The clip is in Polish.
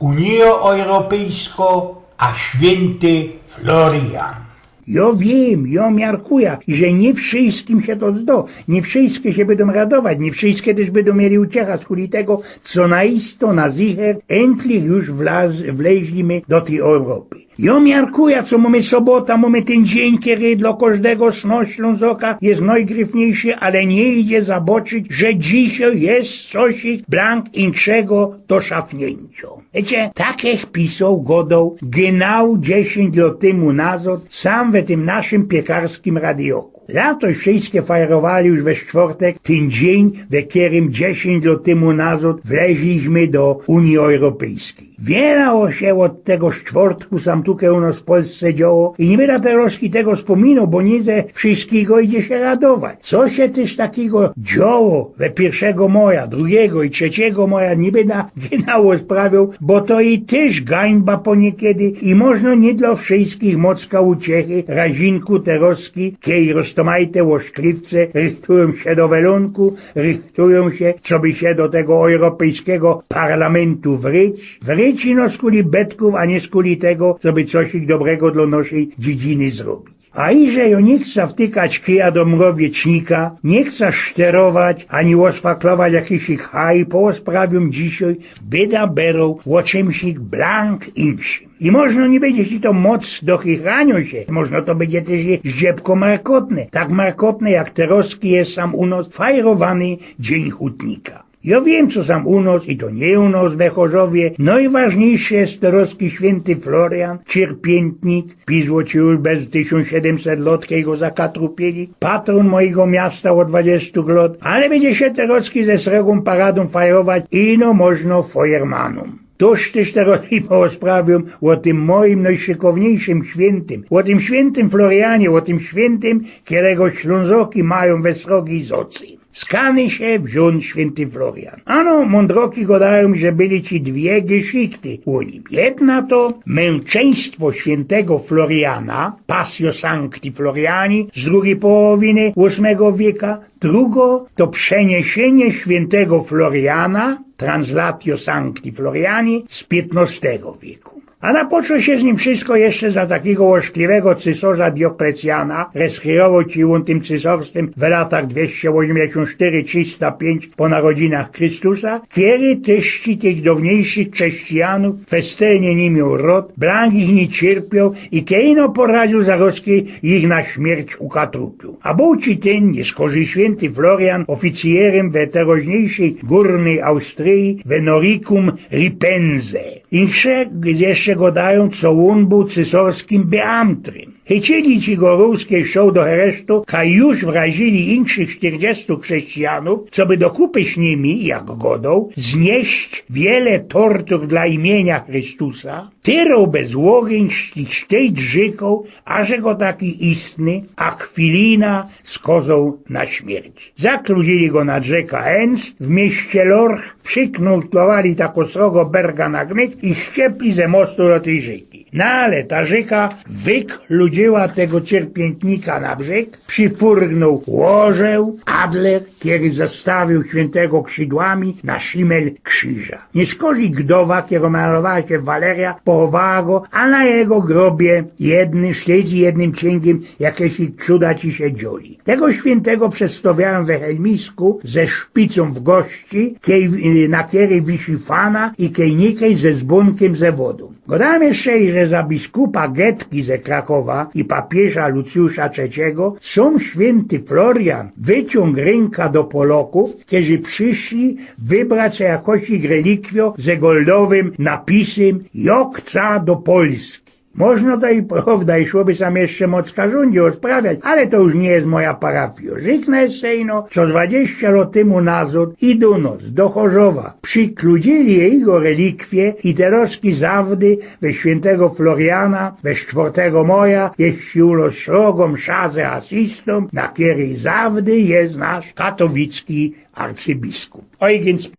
Unię Europejską, a święty Florian. Ja wiem, ja miarkuję, że nie wszystkim się to zdo, nie wszystkie się będą radować, nie wszystkie też będą mieli uciecha z tego, co naisto na zicher endlich już wlaz, wleźlimy do tej Europy. Ja miarkuję, co mamy sobota, mamy ten dzień, kiedy dla każdego sno Ślązoka jest najgryfniejszy, ale nie idzie zaboczyć, że dzisiaj jest coś blank inczego do szafnięcia. Wiecie, takich pisał godą genau 10 lat temu nazad, sam w tym naszym piekarskim radioku. Lato wszystkie fajerowali już we czwartek ten dzień, w którym 10 lat temu nazad wleźliśmy do Unii Europejskiej. Wiele się od tego czwartku sam tutaj u nas w Polsce działo i nie będę teraz tego wspominał, bo nie ze wszystkiego idzie się radować. Co się też takiego działo we 1 maja, 2 i 3 maja, nie będę genau sprawiał, bo to i też gańba poniekiedy i można nie dla wszystkich mocka uciechy, razinku teroski, kiej roztomajte łoszkliwce rychtują się do welunku, rychtują się, co by się do tego Europejskiego Parlamentu wryć, wryć no z kuli betków, a nie z kuli tego, co by coś ich dobrego dla naszej dziedziny zrobić. A iże jo nie chce wtykać kija do mrowiecznika, nie chce szterować, ani osfaklować jakiś ich haj, posprawią dzisiaj, bieda berą, o czymś ich blank inszym. I można nie będzie ci to moc do chichraniu się, można to będzie też je zdziebko markotne, tak markotne jak teroski jest sam u nas fajrowany Dzień Hutnika. Ja wiem, co sam u nas i to nie u nas we Chorzowie. Najważniejszy jest teroski święty Florian, cierpiętnik, pisło ci już bez 1700 lat, jego zakatrupieli, patron mojego miasta od 20 lat, ale będzie się teroski ze sregą paradą fajować i no można fajermanom. Toż też teraz i porozprawiam o tym moim najszykowniejszym świętym, o tym świętym Florianie, o tym świętym, którego Ślązoki mają we srogi z. Skany się wziął święty Florian. Ano, mądroki gadają, że byli ci dwie geschichty u nim. Jedna to męczeństwo świętego Floriana, Passio Sancti Floriani z drugiej połowiny VIII wieku. Drugo to przeniesienie świętego Floriana, Translatio Sancti Floriani z XV wieku. A napoczął się z nim wszystko jeszcze za takiego łoszkliwego cysarza Dioklecjana, reskirował ci tym cesarstwem w latach 284-305 po narodzinach Chrystusa, kiedy teści tych dawniejszych chrześcijanów festynie nie miał rod, blank ich nie cierpiał i kejno poradził Zarockiej ich na śmierć ukatrupił. A był ci ten, nie skorzy święty Florian, oficjerem w teraźniejszej górnej Austrii, w Noricum Ripense. Insze jeszcze go dają, co on był beamtrem. Chcieli ci go ruskie show do heresztu, a już wrazili innych 40 chrześcijanów, co by do kupy z nimi, jak godą, znieść wiele tortur dla imienia Chrystusa, tyrą bez łogień tej drzyką, a że go taki istny, akwilina z kozą na śmierć. Zakludzili go na rzeka Enz w mieście Lorch, przyknultowali tako srogo berga na gnyt i ściepli ze mostu do tej rzeki. No ale ta rzeka wykludziła tego cierpiętnika na brzeg, przyfurgnął łożę, Adler, kiedy zastawił świętego krzydłami na szimel krzyża. Nie skorzy gdowa, kiedy malowała się Waleria, pochowała go, a na jego grobie jedny śledzi jednym cięgiem jakieś cuda ci się dzioli. Tego świętego przedstawiałem we Helmisku ze szpicą w gości, kiej, na której wisi fana i kiej nikej ze zbunkiem ze wodą. Godam jeszcze, że za biskupa Getki ze Krakowa i papieża Lucjusza III są święty Florian wyciąg ręka do Polaków, którzy przyszli wybrać jakoś ich relikwio ze goldowym napisem Jokca do Polski. Można to i prawda, i szłoby sam jeszcze mocka rządzi odprawiać, ale to już nie jest moja parafia. Żyknę sejno, co 20 lat temu nazad i do nos, do Chorzowa, przykludzili jego relikwie i teroski zawdy we świętego Floriana, we 4 maja, jeśli ulo srogom szadze asystom, na której zawdy jest nasz katowicki arcybiskup. Eugens